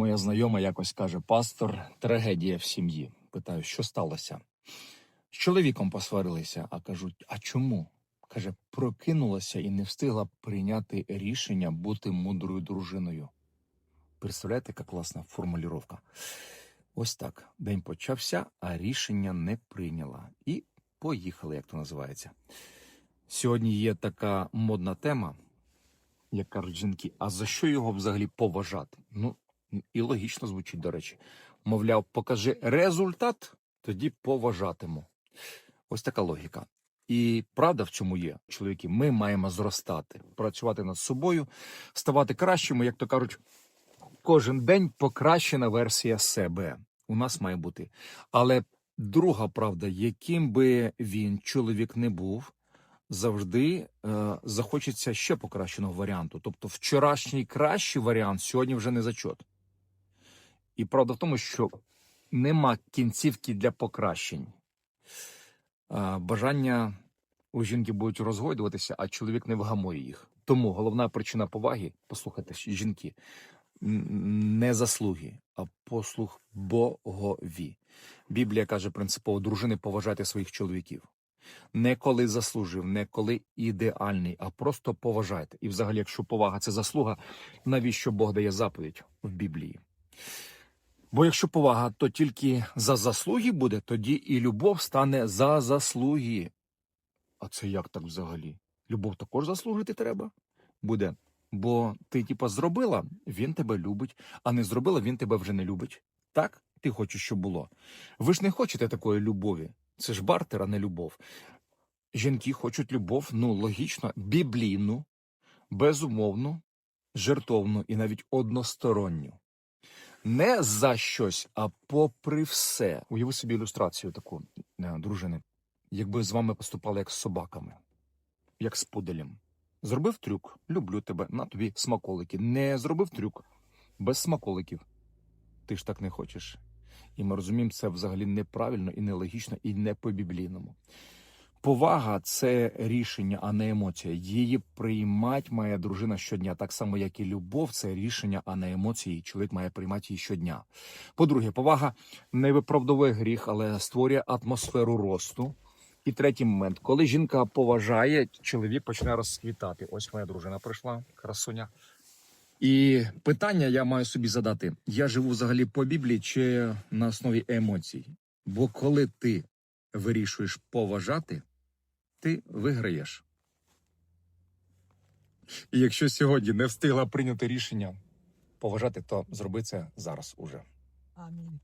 Моя знайома якось каже: пастор, трагедія в сім'ї. Питаю, що сталося? З чоловіком посварилися, а кажуть, а чому? Каже, прокинулася і не встигла прийняти рішення бути мудрою дружиною. Представляєте, яка класна формулювання? Ось так. День почався, а рішення не прийняла. І поїхали, як то називається. Сьогодні є така модна тема, як кажуть жінки, а за що його взагалі поважати? Ну, і логічно звучить, до речі. Мовляв, покажи результат, тоді поважатиму. Ось така логіка. І правда в цьому є, чоловіки, ми маємо зростати, працювати над собою, ставати кращими, як то кажуть, кожен день покращена версія себе. У нас має бути. Але друга правда, яким би він чоловік не був, завжди е, захочеться ще покращеного варіанту. Тобто, вчорашній кращий варіант сьогодні вже не зачот. І правда в тому, що нема кінцівки для покращень. Бажання у жінки будуть розгойдуватися, а чоловік не вгамує їх. Тому головна причина поваги, послухайте, жінки, не заслуги, а послуг Богові. Біблія каже принципово дружини поважати своїх чоловіків. Не коли заслужив, не коли ідеальний, а просто поважайте. І взагалі, якщо повага це заслуга, навіщо Бог дає заповідь в Біблії? Бо якщо повага, то тільки за заслуги буде, тоді і любов стане за заслуги. А це як так взагалі? Любов також заслужити треба? Буде. Бо ти, типа, зробила, він тебе любить, а не зробила, він тебе вже не любить. Так? Ти хочеш, щоб було. Ви ж не хочете такої любові. Це ж бартер, а не любов. Жінки хочуть любов, ну, логічно, біблійну, безумовну, жертовну і навіть односторонню. Не за щось, а попри все. Уяви собі ілюстрацію таку, е, дружини. Якби з вами поступали як з собаками, як з пуделем. Зробив трюк, люблю тебе, на тобі смаколики. Не зробив трюк без смаколиків. Ти ж так не хочеш. І ми розуміємо, це взагалі неправильно і нелогічно, і не по-біблійному. Повага це рішення, а не емоція. Її приймати має дружина щодня, так само, як і любов, це рішення, а не емоції. Чоловік має приймати її щодня. По-друге, повага не виправдовує гріх, але створює атмосферу росту. І третій момент, коли жінка поважає, чоловік почне розквітати. Ось моя дружина прийшла, красуня. І питання я маю собі задати: я живу взагалі по Біблії чи на основі емоцій? Бо коли ти вирішуєш поважати, ти виграєш. І якщо сьогодні не встигла прийняти рішення поважати, то зроби це зараз уже. Амінь.